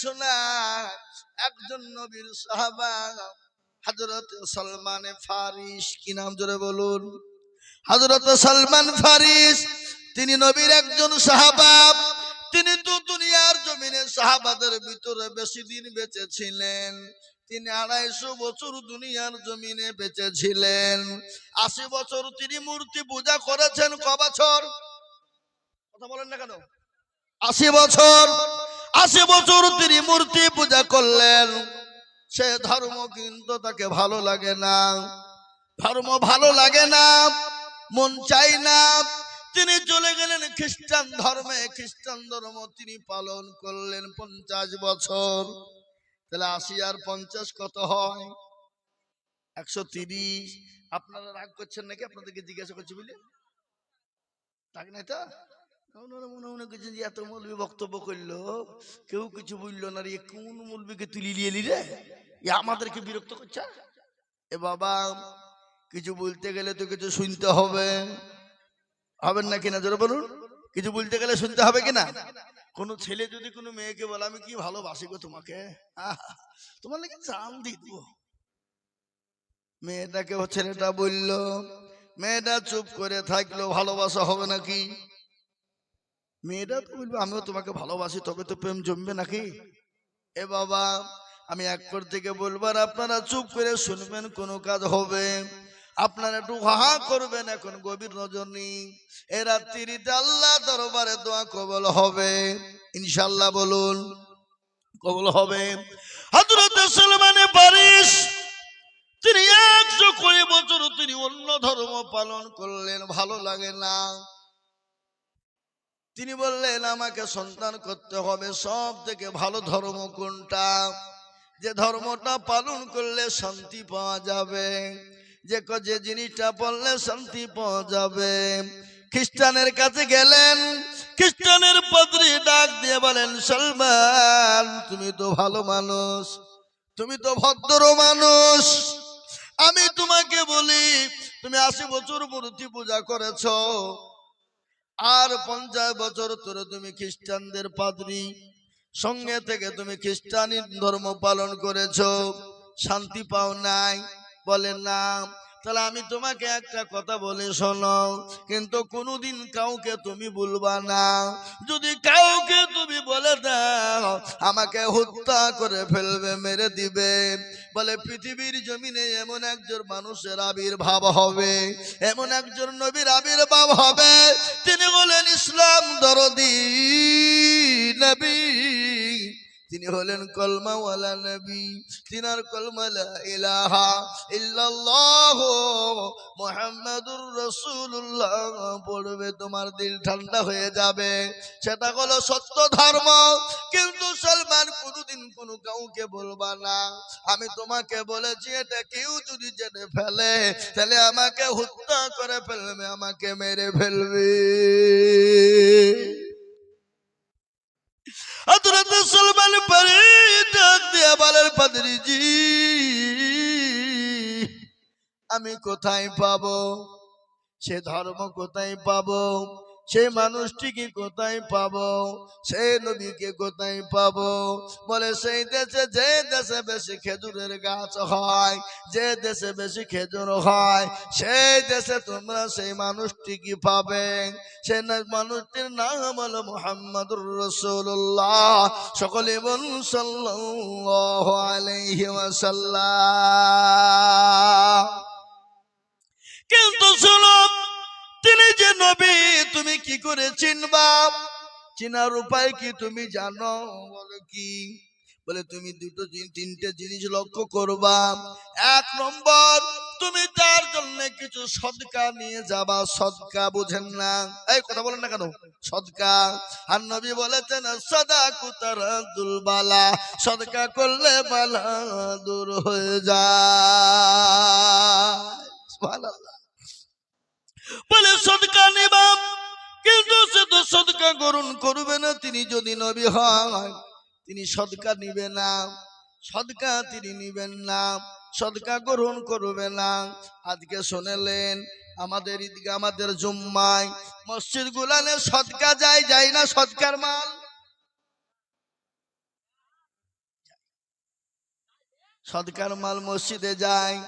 শোনা একজন নবীর সাহাবা হজরত সলমান ফারিস কি নাম জোরে বলুন? হজরত সলমান ফারিস তিনি নবীর একজন সাহাবা, তিনি তো দুনিয়ার জমিনে সাহাবাদের ভিতরে বেশি দিন বেঁচে ছিলেন তিনি আড়াইশো বছর দুনিয়ার জমিনে বেঁচে ছিলেন আশি বছর তিনি মূর্তি পূজা করেছেন ক বছর? কথা বলেন না কেন? আশি বছর আশি বছর তিনি মূর্তি পূজা করলেন। সে ধর্ম কিন্তু তাকে ভালো লাগে না। ধর্ম ভালো লাগে না, মন চাই না। তিনি চলে গেলেন খ্রিস্টান ধর্মে। খ্রিস্টান ধর্ম তিনি পালন করলেন পঞ্চাশ বছর। তাহলে আশি আর পঞ্চাশ কত হয়? একশো তিরিশ। আপনারা রাগ করছেন নাকি? আপনাদেরকে জিজ্ঞাসা করছি বুঝলে রাগ না তো? মনে মনে করছেন যে এত মৌলবী বক্তব্য করল, কেউ কিছু বলল না রে, কোন মৌলবীকে তুলি নিয়ে এলি রে? আমাদেরকে বিরক্ত করছে? এ বাবা, কিছু বলতে গেলে তো কিছু শুনতে হবে। হবেন না কিনা? জোরে বলুন। কিছু বলতে গেলে শুনতে হবে কিনা? কোনো ছেলে যদি কোনো মেয়েকে বলে, আমি কি ভালোবাসি গো তোমাকে? তোমার লাগে জান দিব। মেয়েটাকে ছেলেটা বলল, মেয়েটা চুপ করে থাকল ভালোবাসা হবে নাকি? মেয়েটা তো বলবে আমিও তোমাকে ভালোবাসি, তবে তো প্রেম জমবে নাকি? এ বাবা, আমি এক পর থেকে বলবার আপনারা চুপ করে শুনবেন, কোনো কাজ হবে। আপনারা একটু হা করবেন এখন, গভীর রজনী এ রাত্রিতে আল্লাহ দরবারে দোয়া কবল হবে। ইনশাল্লাহ বলুন, কবল হবে। হযরত সালমানে পারিস তিনি একশো কুড়ি বছর তিনি অন্য ধর্ম পালন করলেন, ভালো লাগে না। তিনি বললেন, আমাকে সন্তান করতে হবে। সব থেকে ভালো ধর্ম কোনটা? যে ধর্মটা পালন করলে শান্তি পাওয়া যাবে। যে যে জিনিসটা পড়লে শান্তি পাওয়া যাবে। খ্রিস্টানের কাছে গেলেন। খ্রিস্টানের পাদ্রী ডাক দিয়ে বলেন, সলমান, তুমি তো ভালো মানুষ। তুমি তো ভদ্র মানুষ। আমি তোমাকে বলি, তুমি আশি বছর মূর্তি পূজা করেছ। আর পঞ্চাশ বছর ধরে তুমি খ্রিস্টানদের পাদ্রী। সঙ্গে থেকে তুমি খ্রিস্টানি ধর্ম পালন করেছ। শান্তি পাও নাই, বলে না। তাহলে আমি তোমাকে একটা কথা বলে শোনো, কিন্তু কোনোদিন কাউকে তুমি বলবা না। যদি কাউকে তুমি বলে দাও, আমাকে হত্যা করে ফেলবে, মেরে দিবে। বলে, পৃথিবীর জমিনে এমন একজন মানুষের আবির্ভাব হবে, এমন একজন নবীর আবির্ভাব হবে। তিনি বলেন, ইসলাম দরদি নবী। তিনি হলেন কলমাওয়ালা নবী। তিনার কলমালা ইলাহা ইল্লাল্লাহ মুহাম্মাদুর রাসূলুল্লাহ। পড়বে তোমার দিল ঠান্ডা হয়ে যাবে। সেটা হলো সত্য ধর্ম। কিন্তু সলমান কোনোদিন কোনো কাউকে বলবা না। আমি তোমাকে বলেছি, এটা কেউ যদি জেনে ফেলে, তাহলে আমাকে হত্যা করে ফেলবে, আমাকে মেরে ফেলবে। হযরত সলমান পরে ডাক দিয়া বলেন পাদরিজি আমি কোথায় পাবো? সে ধর্ম কোথায় পাবো? সেই মানুষটিকে কোথায় পাব? সেই নবীকে কোথায় পাব? বলে, সেই দেশে, যে দেশে বেশি খেজুরের গাছ হয়, যে দেশে বেশি খেজুর হয়, সেই দেশে তোমরা সেই মানুষটিকে পাবে? সে না- মানুষটির নাম হলো মোহাম্মদুর রসুল্লাহ সকলে আলাইহি ওয়াসাল্লাম। কিন্তু শোনো তিনি যে নবী, তুমি কি করে চিনবা? চিনার উপায় কি তুমি জানো? বলো কি? বলে, তুমি দুটো তিনটে জিনিস লক্ষ্য করবা। এক নম্বর, তুমি তার জন্য কিছু সদকা নিয়ে যাবা। সদকা বুঝেন না। এই কথা বলেন না কেন? সদকা। আর নবী বলেছেন সদা কুতার দুলবালা সদকা করলে বালা দূর হয়ে যায়। বলে, সদকা নিবাম। কিন্তু সে তো সদকা গ্রহণ করবে না, তিনি যদি নবী হয়, তিনি সদকা নিবে না। সদকা তিনি নিবেন না, সদকা গ্রহণ করবে না। আজকে শুনেলেন, আমাদের ঈদগা আমাদের জুম্মায় মসজিদ গুলানে সদকা যায় যায় না সদকার মাল? সদকার মাল মসজিদে যায়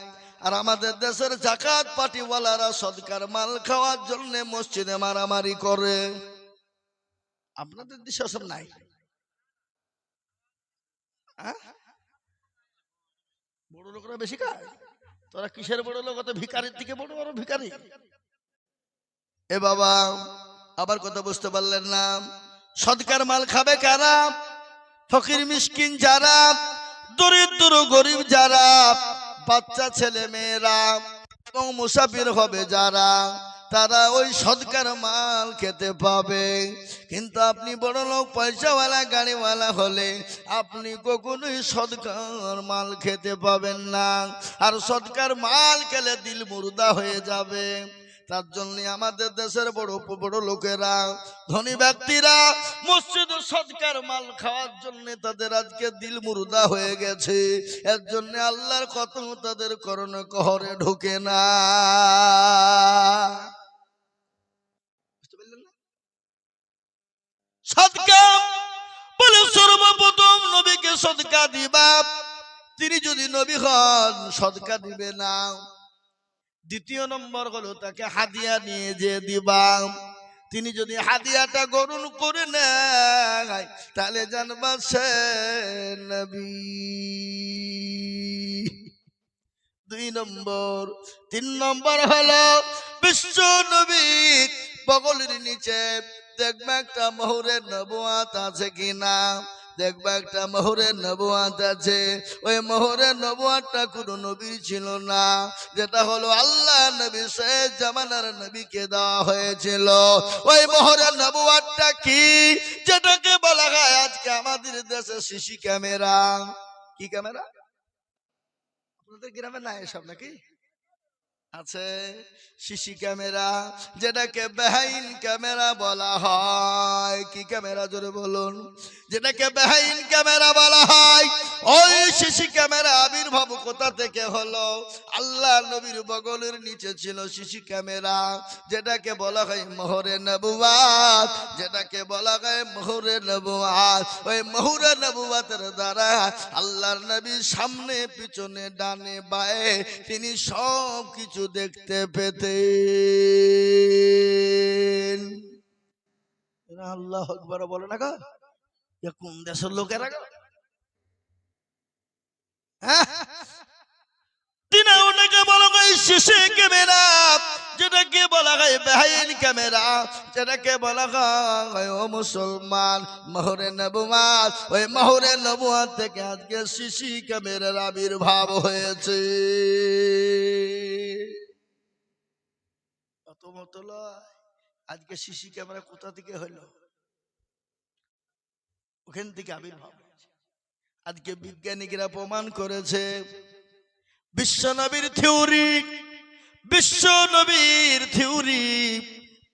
আর আমাদের দেশের জাকাত পাটিওয়ালারা সদকার মাল খাওয়ার জন্য মসজিদে মারামারি করে। আপনাদের দেশে সব নাই। হ্যাঁ? বড় লোকরা বেশি খায়। তোরা কিসের বড় লোক? ভিকারির থেকে বড় বড় ভিকারি এ বাবা, আবার কথা বুঝতে পারলেন না। সদকার মাল খাবে কারা? ফকির, মিসকিন যারা, দরিদ্র, গরিব যারা। বাচ্চা ছেলে মেয়েরা এবং মুসাফির হবে যারা, তারা ওই সৎকার মাল খেতে পাবে। কিন্তু আপনি বড় লোক, পয়সাওয়ালা, গাড়িওয়ালা হলে আপনি কখনোই সৎকার মাল খেতে পাবেন না। আর সৎকার মাল খেলে দিল মুর্দা হয়ে যাবে। তার জন্য আমাদের দেশের বড় বড় লোকেরা, ধনী ব্যক্তিরা মসজিদ সদকার মাল খাওয়ার জন্য তাদের আজকে দিল মুর্দা হয়ে গেছে। এর জন্য আল্লাহর কত তাদের করণ কহরে ঢুকে না। নবীকে দিবা। তিনি যদি নবী হন সদকা দিবে না। দ্বিতীয় নম্বর হলো তাকে হাদিয়া নিয়ে যে দিবা। তিনি যদি হাদিয়াটা গ্রহণ করে নেয়, তাহলে জানবা সে নবী। দুই নম্বর। তিন নম্বর হলো বিশ্ব নবী বগলের নিচে দেখবে একটা মোহরের নবুয়াত আছে কিনা। দেখবে একটা মোহরের নবুয়াত আছে। ওই মোহরের নবুয়াতটা কোনো নবীর ছিল না, যেটা হলো আল্লাহ নবী শেষ জামানার নবীকে দেওয়া হয়েছিল। ওই মোহরের নবুয়াতটা কি? যেটাকে বলা হয় আজকে আমাদের দেশে সিসি ক্যামেরা। কি ক্যামেরা? আপনাদের গ্রামে নাই এসব নাকি? আছে সিসি ক্যামেরা, যেটাকে বেহাইন ক্যামেরা বলা হয়। কি ক্যামেরা জোরে বলুন? যেটাকে বেহাইন ক্যামেরা বলা হয়। ওই সিসি ক্যামেরা আবির্ভাব কোথা থেকে হলো? আল্লাহ নবীর বগলের নিচে ছিল সিসি ক্যামেরা, যেটাকে বলা হয় মোহরে নবুয়াত, যেটাকে বলা হয় মোহরে নবুয়াত। ওই মোহরে নবুয়াতের দ্বারা আল্লাহর নবীর সামনে, পিছনে, ডানে, বায়ে তিনি সব কিছু দেখতে পেতেন। আল্লাহ আকবার বলে না গো? কোন দেশের লোকেরা গো? হ্যাঁ? ক্যামেরা, যেটাকে বেহাইন ক্যামেরা, যেটাকে ও মুসলমান ওই ক্যামেরার আবির্ভাব হয়েছে। আজকে সিসি ক্যামেরা কোথা থেকে হলো? ওখান থেকে আবির্ভাব আজকে বিজ্ঞানীরা প্রমাণ করেছে, বিশ্ব নবীর থিওরি, বিশ্ব নবীর থিওরি,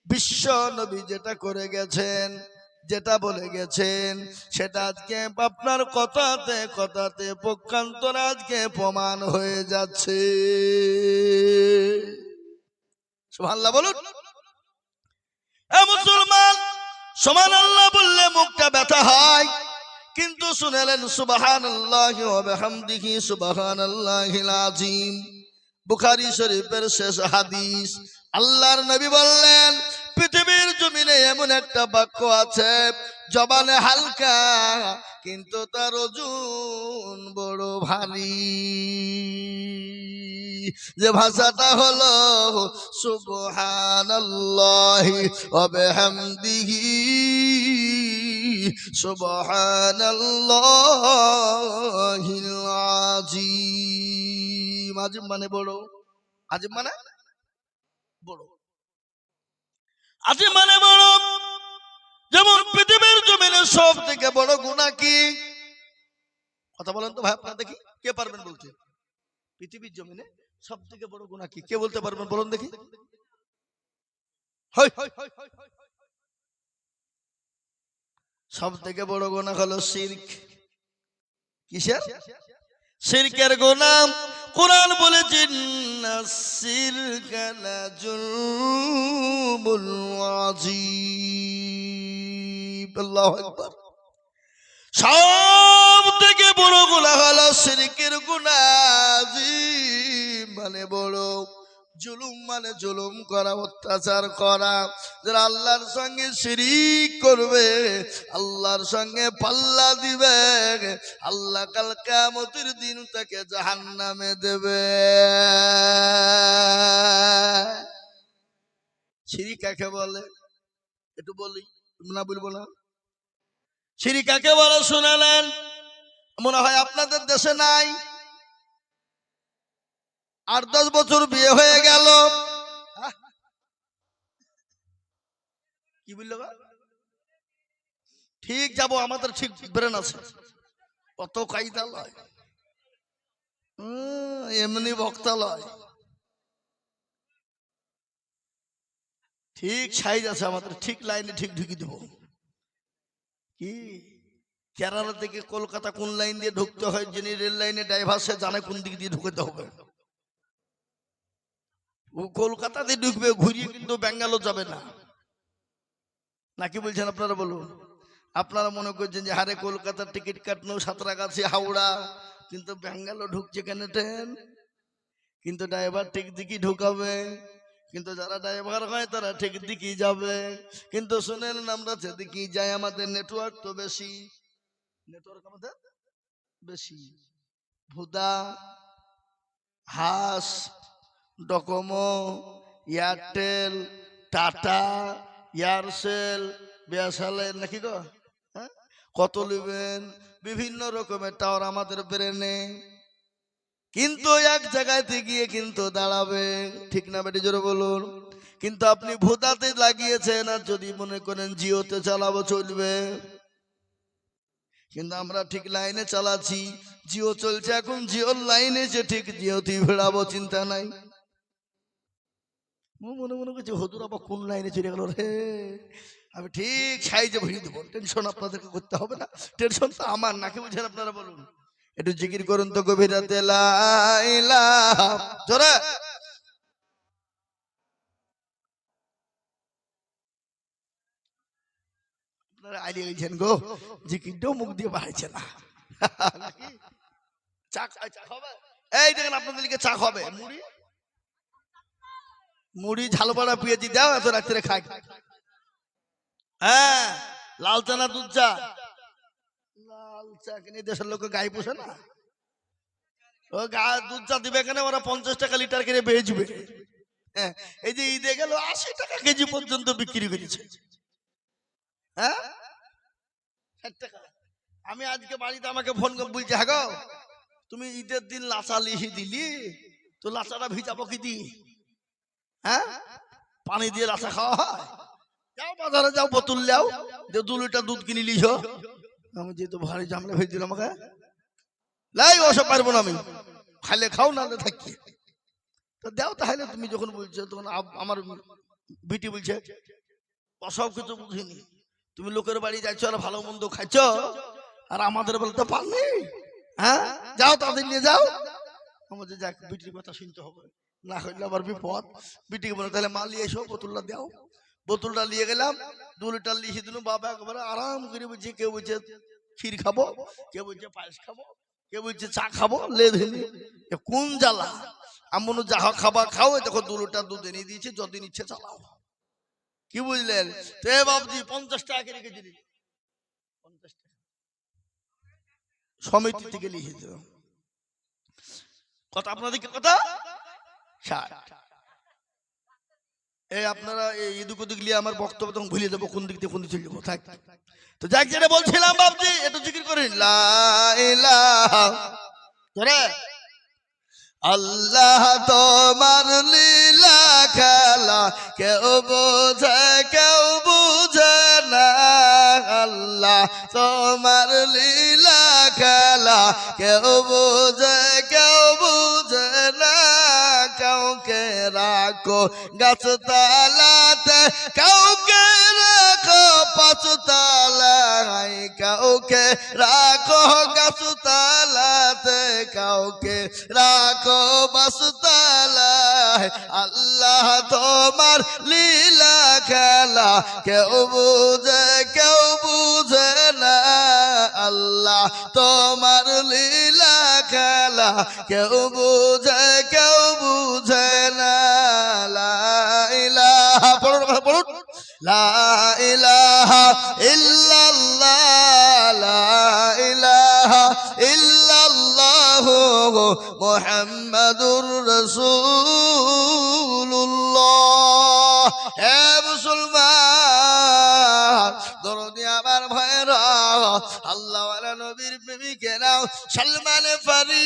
বিশ্ব নবী যেটা করে গেছেন, যেটা বলে গেছেন, সেটা আজকে আপনার কথাতে কথাতে পক্ষান্তর আজকে প্রমাণ হয়ে যাচ্ছে। সুবহানাল্লাহ মুসলমান সমান আল্লাহ বললে মুখটা ব্যথা হয়, কিন্তু শুনেলেন সুবাহান আল্লাহ সুবাহান আজিম বুখারি শরীফের শেষ হাদিস, আল্লাহর নবী বললেন, পৃথিবীর জমিনে এমন একটা বাক্য আছে, জবানে হালকা, কিন্তু তার ওজন বড় ভারী। যে ভাষাটা হলো, সুবহানাল্লাহি ওয়া বিহামদিহি, সুবহানাল্লাহিল আজিম আজিম মানে বড়। আজিম মানে বড়। আজিম মানে বড়। যেমন পৃথিবীর জমিনে সব থেকে বড় গুণা কি? কথা বলেন তো ভাই আপনারা দেখি, কে পারবেন বলছে পৃথিবীর জমিনে সব থেকে বড় গুণা কি? কে বলতে পারবেন বলুন দেখি। সব থেকে বড় গোনা হলো শিরক। কিসের? শিরকের গোনাম কোরআন বলেছেন সব থেকে বড় গুণা হলো শিরিকের গুণা মানে বড়। জুলুম মানে জুলুম করা, অত্যাচার করা। যারা আল্লাহর সঙ্গে শিরিক করবে, আল্লাহর সঙ্গে পাল্লা দিবে, আল্লাহ কাল কামতির দিন তাকে জাহান নামে দেবে। সিঁড়ি কাকে বলে? একটু বলি না বলব না। সিঁড়ি কাকে বলে? শোনালেন মনে হয় আপনাদের দেশে নাই। আট দশ বছর বিয়ে হয়ে গেল! কি বলল ঠিক যাব, আমাদের ঠিক ব্রেন আছে। অত কায়দা লয়। এমনি বক্তা লয়। ঠিক সাইজ আছে আমাদের, ঠিক লাইনে ঠিক ঢুকি দেব। কি? কেরালা থেকে কলকাতা কোন লাইন দিয়ে ঢুকতে হয়? যিনি রেল লাইনে ড্রাইভার, সে জানে কোন দিক দিয়ে ঢুকতে হবে। ও কলকাতাতে ঢুকবে, ঘুরিয়ে কিন্তু ব্যাঙ্গালোর যাবে না। নাকি বলছেন আপনারা বলুন? আপনারা মনে করছেন যে হারে কলকাতার টিকিট কাটনো সাঁতরাগাছি, হাওড়া, কিন্তু ব্যাঙ্গালোর ঢুকছে কেন ট্রেন? কিন্তু ড্রাইভার ঠিক দিকই ঢুকাবে, কিন্তু যারা ড্রাইভার হয় তারা ঠিক দিকেই যাবে। কিন্তু শুনেন আমরা যেদিকেই যাই, আমাদের নেটওয়ার্ক তো বেশি। নেটওয়ার্ক আমাদের বেশি। ভুদা, হাস ডকোমো, এয়ারটেল, টাটা এয়ারসেল বিয়াসালের নাকি গো? হ্যাঁ? কত নেবেন? বিভিন্ন রকমের টাওয়ার আমাদের ব্রেনে। কিন্তু এক জায়গাতে গিয়ে কিন্তু দাঁড়াবে। ঠিক না বেটি, জোরে বলুন। কিন্তু আপনি ভোদাতে লাগিয়েছেন আর যদি মনে করেন জিওতে চালাবো, চলবে। কিন্তু আমরা ঠিক লাইনে চালাচ্ছি। জিও চলছে এখন, জিওর লাইনে যে ঠিক জিওতেই ভেড়াবো, চিন্তা নাই। মনে মনে হদুর আবার কোন লাইনে চলে গেল রে? আমি ঠিক সাইজে ভরিয়ে দেবো। টেনশন আপনাদেরকে করতে হবে না। টেনশন তো আমার, নাকি বুঝেন আপনারা বলুন? একটু জিকির করুন তো লাইলা জোরে! মুখ দিয়ে বাড়াইছে না। চা খাবে মুড়ি? মুড়ি ঝালপাড়া পেঁয়াজি দাও এত রাত্রে খাই। হ্যাঁ লাল চা না দুধ চা। লাল চা কিনে দেশের লোক গায়ে পোষে না। ও গা, দুধ চা দিবে কেন? ওরা পঞ্চাশ টাকা লিটার কিনে বেচবে। হ্যাঁ এই যে ঈদে গেল, আশি টাকা কেজি পর্যন্ত বিক্রি করেছে। হ্যাঁ? টাকা। আমি আজকে বাড়িতে আমাকে ফোন করে বলছি হ্যাঁ তুমি ঈদের দিন লাচা লিহি দিলি? তো লাচাটা ভিজাবো কি দি। হ্যাঁ? পানি দিয়ে লাচা খাওয়া হয়? যাও বাজারে যাও, বোতল যাও যে দু লিটার দুধ কিনে লিছ আমি যেহেতু ভারী জামলা ভেজ দিলাম আমাকে। লাই, ওসব পারব না আমি। খাইলে খাও, না থাকি। তো দাও তাহলে, তুমি যখন বলছো, তখন আমার বিটি বলছে অসব কিছু বুঝিনি। তুমি লোকের বাড়ি যাচ্ছ আর ভালো মন্দ খাচ্ছ, আর আমাদের বলে তো পারনি। হ্যাঁ? যাও তাদের নিয়ে যাও। আমাদের যাক, বিটির কথা শুনতে হবে। না হইলে আবার বিপদ বিটিকে বলে, তাহলে মাল নিয়ে এসো, বোতলটা দাও। বোতলটা নিয়ে গেলাম দু লিটার লিখে দিলাম, বাবা একবারে আরাম করে বলছে, কেউ বলছে ক্ষীর খাব, কেউ বলছে পায়েস খাব, কেউ বলছে চা খাব, লে এ কোন জ্বালা? এমন যাহা খাবার খাও দেখো দু লিটার দুধ এনে দিয়েছে, যতদিন ইচ্ছে চালাও। কি বুঝলেন? তো বাবজি, পঞ্চাশ টাকা করে কেজি দিল। পঞ্চাশ টাকা। সমিতি থেকে লিখে দিল। কথা, আপনাদের কি কথা? এই আপনারা এই নিয়ে আমার বক্তব্য তখন ভুলে যাব কোন দিক দিয়ে কোন দিক চলে যাব, থাক। তো যাক, যেটা বলছিলাম বাবজি একটু জিকির ধরে। আল্লাহ তোমার লীলা খেলা, কেউ বোঝে, কেউ বুঝে না। আল্লাহ তোমার লীলা খেলা, কেউ বোঝে, কেউ রাখো, গাছ তালাতে কাউকে রাখো, পাঁচ তালায় কাউকে রাখো, গাছ তালাতে কাউকে রাখো বাস তালায়। আল্লাহ তোমার লীলা খেলা, কেউ বুঝে কেউ বুঝে তোমার লীলা খেলা, কেউ বুঝে কেউ বুঝে না। লা ইলাহা পড়ুন রাসূলুল্লাহ। হে মুসলমান দরদি আমার আল্লাহ নবীর প্রেমিকেরা সলমান ফারি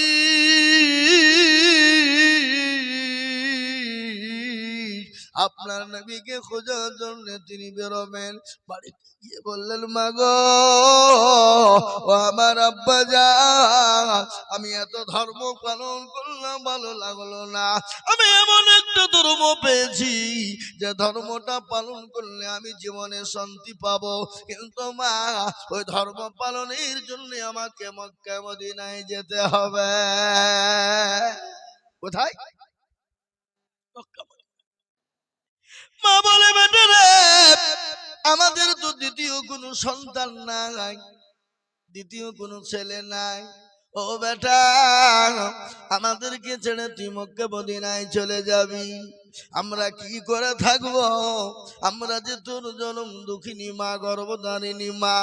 আপনার নবীকে খোঁজার জন্য তিনি বেরোবেন। বাড়িতে গিয়ে বললেন মাগো ও আমার আব্বা যা আমি এত ধর্ম পালন করলাম, ভালো লাগল না। আমি এমন একটা ধর্ম পেয়েছি, যে ধর্মটা পালন করলে আমি জীবনে শান্তি পাবো। কিন্তু মা, ওই ধর্ম পালনের জন্য আমাকে মক্কা মদিনায় যেতে হবে। কোথায়? মক্কা। মা বলে, বেটা রে, আমাদের তো দ্বিতীয় কোনো সন্তান নাই, দ্বিতীয় কোনো ছেলে নাই। ও বেটা, আমাদেরকে ছেড়ে তুই মক্কা বদিনায় চলে যাবি। আমরা কি করে থাকব? আমরা যে তোর জনম দুঃখিনী মা, গর্ভধারিণী মা,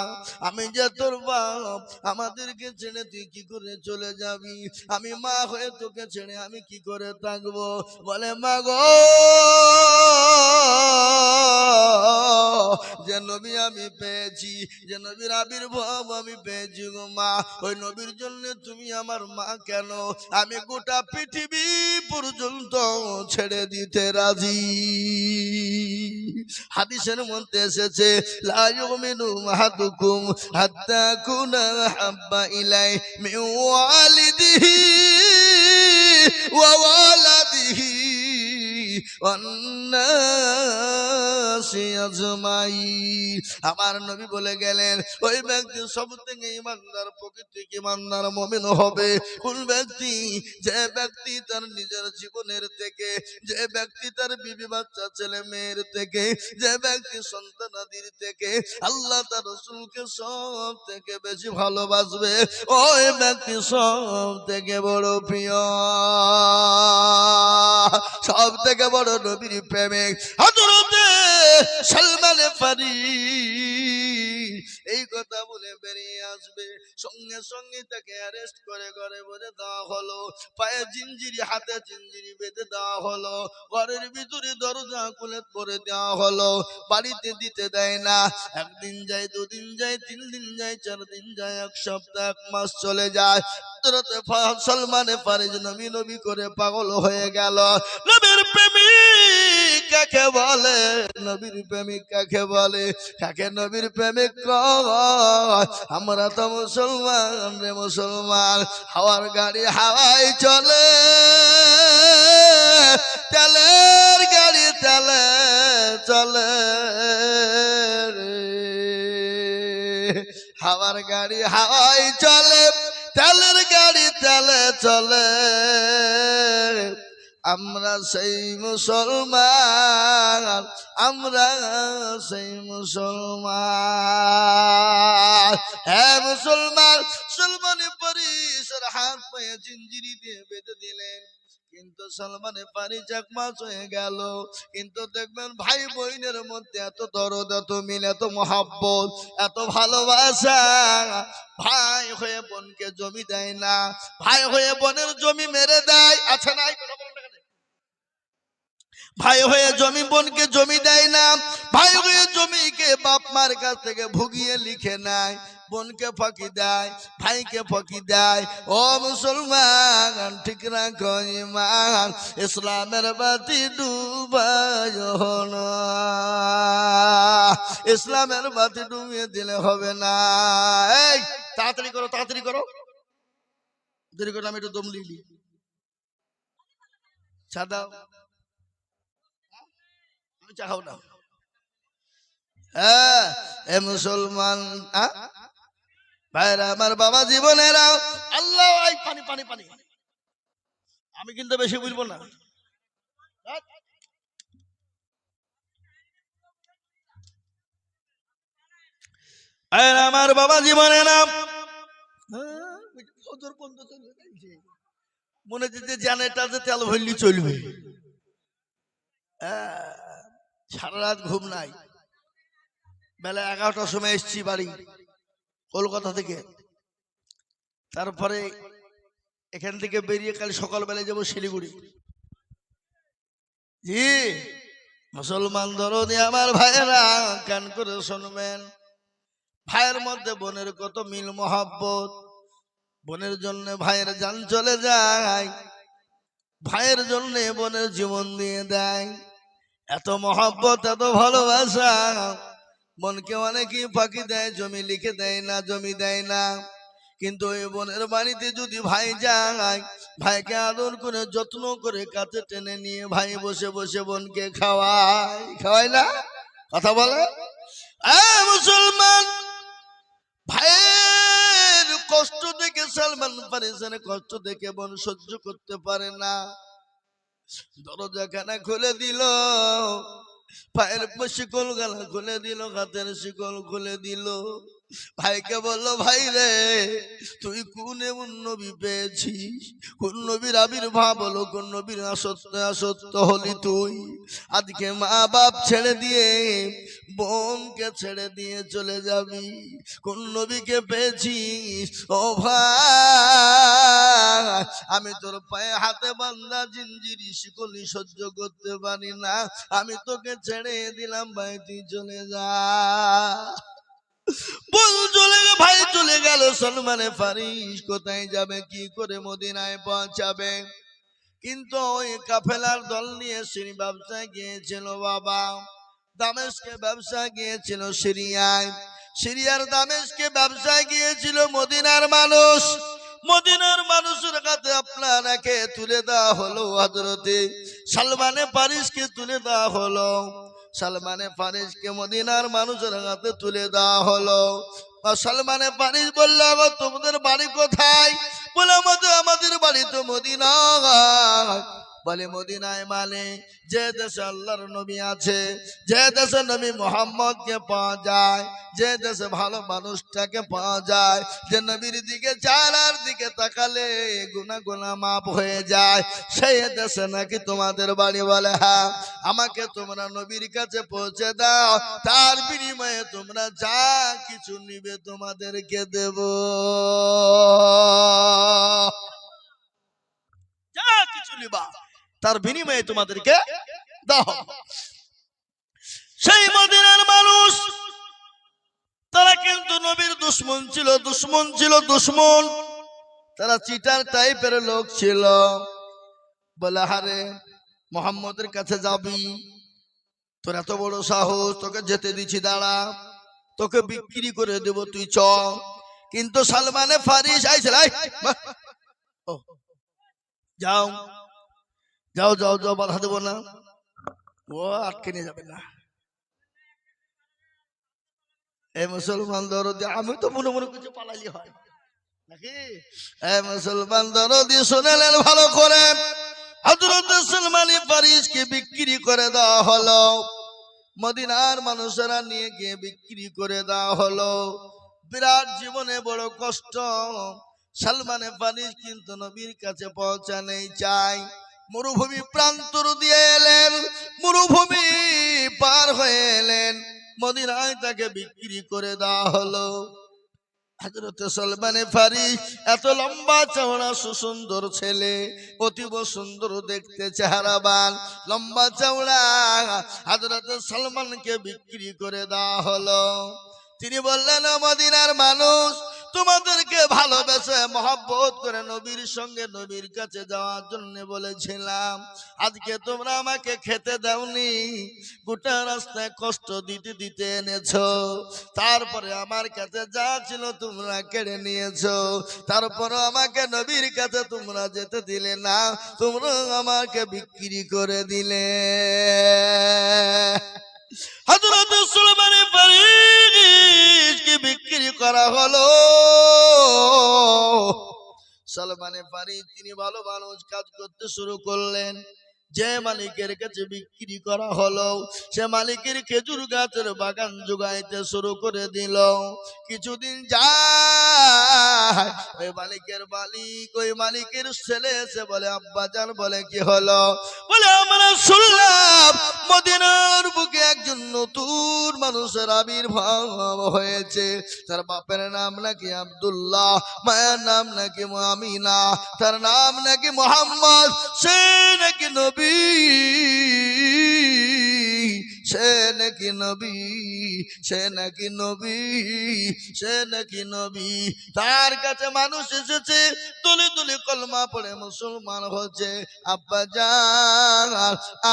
আমি যে তোর বাপ, আমাদেরকে ছেড়ে তুই কি করে চলে যাবি? আমি মা হয়ে তোকে ছেড়ে আমি কি করে থাকব? বলে, মা গো, যে নবী আমি পেয়েছি, যে নবীর আবির্ভাব আমি পেয়েছি গো মা, ওই নবীর জন্য তুমি আমার মা কেন? আমি গোটা পৃথিবী পর্যন্ত ছেড়ে দিতে রাজি। হাদিসের মধ্যে এসেছে লা ইউমিনু আহাদুকুম হাত্তা কুনা হাব্বা ইলাই মিন ওয়া ওয়ালাদিহি আজমাইন আমার নবী বলে গেলেন, ওই ব্যক্তি সব থেকে ইমানদার, প্রকৃতি ইমানদার মমিন হবে। কোন ব্যক্তি, যে ব্যক্তি তার নিজের জীবনের থেকে, যে ব্যক্তি তার বিবি বাচ্চা, ছেলে মেয়ের থেকে, যে ব্যক্তি সন্তানাদির থেকে, আল্লাহ তার রসুলকে সব থেকে বেশি ভালোবাসবে। ওই ব্যক্তি সব থেকে বড় প্রিয়। সব থেকে বড় নবীর প্রেমিক। হযরতে সালমান ফারি এই কথা বলে বেরিয়ে আসবে। সঙ্গে সঙ্গে তাকে অ্যারেস্ট করে ঘরে ভরে দেওয়া হলো। পায়ে জিঞ্জিরি হাতে জিঞ্জিরি বেঁধে দেওয়া হলো। ঘরের ভিতরে দরজা খুলে করে দেওয়া হলো। বাড়িতে দিতে দেয় না। একদিন যায়, দুদিন যায়, তিন দিন যায়, চার দিন যায়, এক সপ্তাহ, এক মাস চলে যায়। সলমানে ফারিজ নবী নবী করে পাগল হয়ে গেল। নবীর প্রেমিক কাকে বলে? নবীর প্রেমিক কাকে বলে? কাকে নবীর প্রেমিক আমরা তো মুসলমান রে মুসলমান, হাওয়ার গাড়ি হাওয়াই চলে। তেলের গাড়ি তেলে চলে হাওয়ার গাড়ি হাওয়াই চলে, তেলের গাড়ি তেলে চলে। আমরা সেই মুসলমান, আমরা সেই মুসলমান। হ্যাঁ মুসলমান, সলমানে পরিসর হাত পায়ে জিঞ্জিরি দিয়ে বেঁধে দিলেন। কিন্তু সলমানে পারি এক মাস হয়ে গেল। কিন্তু দেখবেন ভাই বোনের মধ্যে এত দরদ, এত মিল, এত মহাব্বত, এত ভালোবাসা। ভাই হয়ে বোনকে জমি দেয় না, ভাই হয়ে বোনের জমি মেরে দেয়। আছে না? ভাই হয়ে জমি বোনকে জমি দেয় না, ভাই হয়ে জমিকে বাপ মার কাছ থেকে ভুগিয়ে লিখে নেয়, বোনকে ফাঁকি দেয়, ভাইকে ফাঁকি দেয়। ও মুসলমান, ঠিক রাখো ইসলামের বাতি ডুবায় না ইসলামের বাতি ডুবিয়ে দিলে হবে না। এই, তাড়াতাড়ি করো তাড়াতাড়ি করো। দেরি করে আমি একটু দম লিখলি চা খাও না। হ্যাঁ এ মুসলমান ভাইরা আমার বাবা জীবনেরা আল্লাহ পানি পানি পানি। আমি কিন্তু বেশি বুঝব না। আমার বাবা পর্যন্ত চলবে নাকি? মনে যে জানেটাতে তেল ভরলি চলবে। আহ, সারা রাত ঘুম নাই। বেলা এগারোটার সময় এসছি বাড়ি, কলকাতা থেকে। তারপরে এখান থেকে বেরিয়ে কাল সকালবেলায় যাব শিলিগুড়ি। জি, মুসলমান দরদি আমার ভাইয়েরা কান করে শুনবেন। ভাইয়ের মধ্যে বোনের কত মিল মহাব্বত। বোনের জন্য ভাইয়ের যান চলে যায়। ভাইয়ের জন্য বোনের জীবন দিয়ে দেয়। এত মহাব্বত, এত ভালোবাসা। বোনকে অনেকেই ফাঁকি দেয়, জমি লিখে দেয় না, জমি দেয় না। কিন্তু ওই বোনের বাড়িতে যদি ভাই যায়, ভাইকে আদর করে, যত্ন করে কাছে টেনে নিয়ে ভাই বসে বসে বোনকে খাওয়ায়। খাওয়ায় না? কথা বলে? মুসলমান! ভাইয়ের কষ্ট দেখে সালমান পারিসেন কষ্ট দেখে বোন সহ্য করতে পারে না। দরজাখানা খুলে দিল পায়ের শিকল গালা খুলে দিল হাতের শিকল খুলে দিল। ভাইকে বলল, ভাই রে, তুই কোন এমন নবী পেয়েছিস? কোন নবীর আবির্ভাব হলো, কোন নবীর আসত্য আসত্য হলি তুই? আজকে মা বাপ ছেড়ে দিয়ে, বোনকে ছেড়ে দিয়ে চলে যাবি। কোন নবীকে পেয়েছিস? ও ভাই, আমি তোর পায়ে হাতে বান্ধা জিঞ্জিরি শিকলি সহ্য করতে পারি না। আমি তোকে ছেড়ে দিলাম, ভাই, তুই চলে যা। ব্যবসা সিরিয়ায়। সিরিয়ার দামেশকে ব্যবসায় গিয়েছিল মদিনার মানুষ। মদিনার মানুষের কাছে আপনারাকে তুলে দেওয়া হলো হজরতে সালমানে পারিসকে তুলে দেওয়া হলো। সালমানে পারিসকে মদিনার মানুষের হাতে তুলে দেওয়া হলো। সালমানে ফারিস বলল, আবার তোমাদের বাড়ি কোথায়? বলে আমাদের বাড়ি তো মদিনা। বলে মদিনায় মানে যে দেশে আল্লাহর নবী আছে, যে দেশে নবী মোহাম্মদকে পাওয়া যায়, যে দেশে ভালো মানুষটাকে পাওয়া যায়, যে নবীর দিকে চারার দিকে তাকালে গুনা গুনা মাপ হয়ে যায়, সেই দেশে নাকি তোমাদের বাড়ি বলে হ্যাঁ আমাকে তোমরা নবীর কাছে পৌঁছে দাও, তার বিনিময়ে তোমরা যা কিছু নিবে তোমাদেরকে দেব। যা কিছু নিবা। তার বিনিময়ে তোমাদেরকে দাও। সেই মদিনার মানুষ তারা কিন্তু নবীর দুশ্মন ছিল দুশ্মন ছিল দুশ্মন। তারা চিটার টাইপের লোক ছিল। বলে হারে মোহাম্মদের কাছে যাবি? তোর এত বড় সাহস তোকে যেতে দিছি দাঁড়া। তোকে বিক্রি করে দেব তুই চ। কিন্তু সালমানে ফারিস আইছিল আই, বাহ। ও, যাও। যাও যাও যাও, বাধা দেবো না। ও আটকে নিয়ে যাবে না। এই মুসলমান দরদি, আমি তো মনে মনে কিছু পালালি হয়। নাকি? এই মুসলমান দরদি শুনেলেন ভালো করে। হজরত সালমানি পারিসকে বিক্রি করে দেওয়া হলো। মদিনার মানুষেরা নিয়ে গিয়ে বিক্রি করে দেওয়া হলো। বিরাট জীবনে বড় কষ্ট। সালমানে পারিস কিন্তু নবীর কাছে পৌঁছানেই চাই। মরুভূমি প্রান্তর দিয়ে এলেন, মরুভূমি পার হয়ে এলেন। মদিনায় তাকে বিক্রি করে দেওয়া হলো। হজরত সলমানে ফারিস এত লম্বা চওড়া সুসুন্দর ছেলে, অতীব সুন্দর দেখতে চেহারাবান লম্বা চওড়া হজরত সলমানকে বিক্রি করে দেওয়া হলো। তিনি বললেন, "ও মদিনার মানুষ তোমাদেরকে ভালোবেসে মহব্বত করে নবীর সঙ্গে নবীর কাছে যাওয়ার জন্য বলেছিলাম, আজকে তোমরা আমাকে খেতে দাওনি, গোটা রাস্তায় কষ্ট দিতে দিতে এনেছো, তারপরে আমার কাছে যা ছিল তোমরা কেড়ে নিয়েছো তারপরে আমাকে নবীর কাছে তোমরা যেতে দিলে না, তোমরা আমাকে বিক্রি করে দিলে। হযরত সুলেমানের ফারিসকে বিক্রি করা হলো। সালমানে পারি তিনি ভালো মানুষ, কাজ করতে শুরু করলেন। যে মালিকের কাছে বিক্রি করা হলো, সে মালিকের খেজুর গাছের বাগান যোগাইতে শুরু করে দিল। কিছুদিন যায় মালিকের মালিক, ওই মালিকের ছেলে এসে বলে, আব্বা জান, বলে, কি হলো? বলে, আমরা শুনলাম মদিনার বুকে একজন নতুন মানুষের আবির্ভাব হয়েছে। তার বাপের নাম নাকি আব্দুল্লাহ, মায়ের নাম নাকি আমিনা, তার নাম নাকি মোহাম্মদ, সে নাকি নবী। সে নাকি নবী, সে নাকি নবী, সে নাকি নবী। তার কাছে মানুষ এসেছে, তুলি তুলি কলমা পড়ে মুসলমান হচ্ছে। আব্বা জান,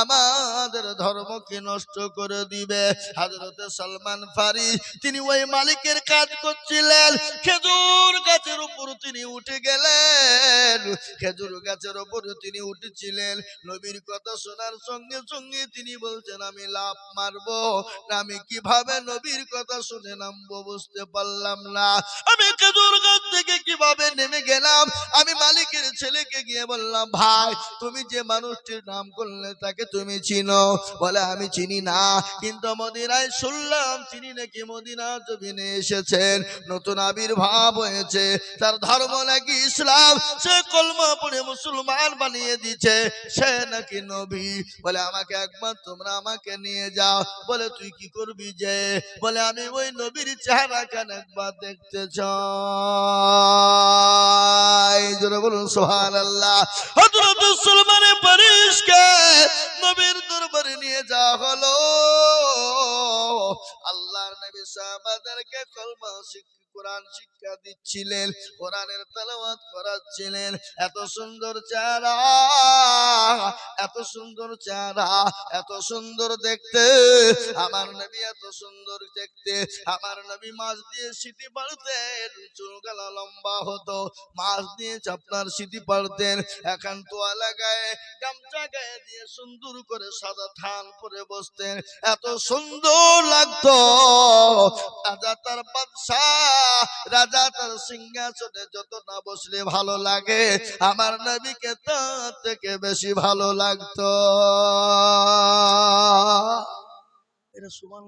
আমাদের ধর্মকে নষ্ট করে দিবে। হাজরতে সালমান ফারি, তিনি ওই মালিকের কাজ করছিলেন। খেজুর গাছের উপর তিনি উঠে গেলেন। খেজুর গাছের উপর তিনি উঠেছিলেন। নবীর কথা শোনার সঙ্গে সঙ্গে তিনি বলছেন, আমি লাভ মারবো? আমি কীভাবে নবীর কথা শুনে নামবো বুঝতে পারলাম না। আমি খেজুর গাছ থেকে কীভাবে নেমে গেলাম? আমি মালিকের ছেলেকে গিয়ে বললাম, ভাই, তুমি যে মানুষটির নাম করলে তাকে তুমি চিনো? বলে, আমি চিনি না। কিন্তু মদিনায় শুনলাম তিনি নাকি মদিনা জমিনে এসেছেন। নতুন আবির্ভাব হয়েছে। তার ধর্ম নাকি ইসলাম। সে কলমা পড়ে মুসলমান বানিয়ে দিচ্ছে সে নাকি নবী। বলে, আমাকে একবার তোমরা আমাকে নিয়ে যাও, বলে, তুই কি করবি যে? বলে, আমি ওই নবীর চেহারা কেন একবার দেখতে চাই? বলুন সোহান আল্লাহ হযরত সুলমানে পারিসকে নবীর দরবারে নিয়ে যাওয়া হলো। আল্লাহর নবী সাহাবাদেরকে কলমা শিক্ষা কোরআন শিক্ষা দিচ্ছিলেন, কোরআনের তেলাওয়াত করাচ্ছিলেন। এত সুন্দর চেহারা, এত সুন্দর চেহারা, এত সুন্দর দেখতে। আমার নবী এত সুন্দর দেখতে। আমার নবী মাছ দিয়ে সিটি পাড়তেন চুল গালা লম্বা হতো। মাছ দিয়ে আপনার সিটি পাড়তেন, এখন তোয়ালা গায়ে গামছা গায়ে দিয়ে সুন্দর করে সাদা থান পরে বসতেন। এত সুন্দর লাগতো। রাজা তার বাদশাহ রাজা তার সিংহাসনে যত না বসলে ভালো লাগে, আমার নবীকে তার থেকে বেশি ভালো লাগতো। এটা সুমান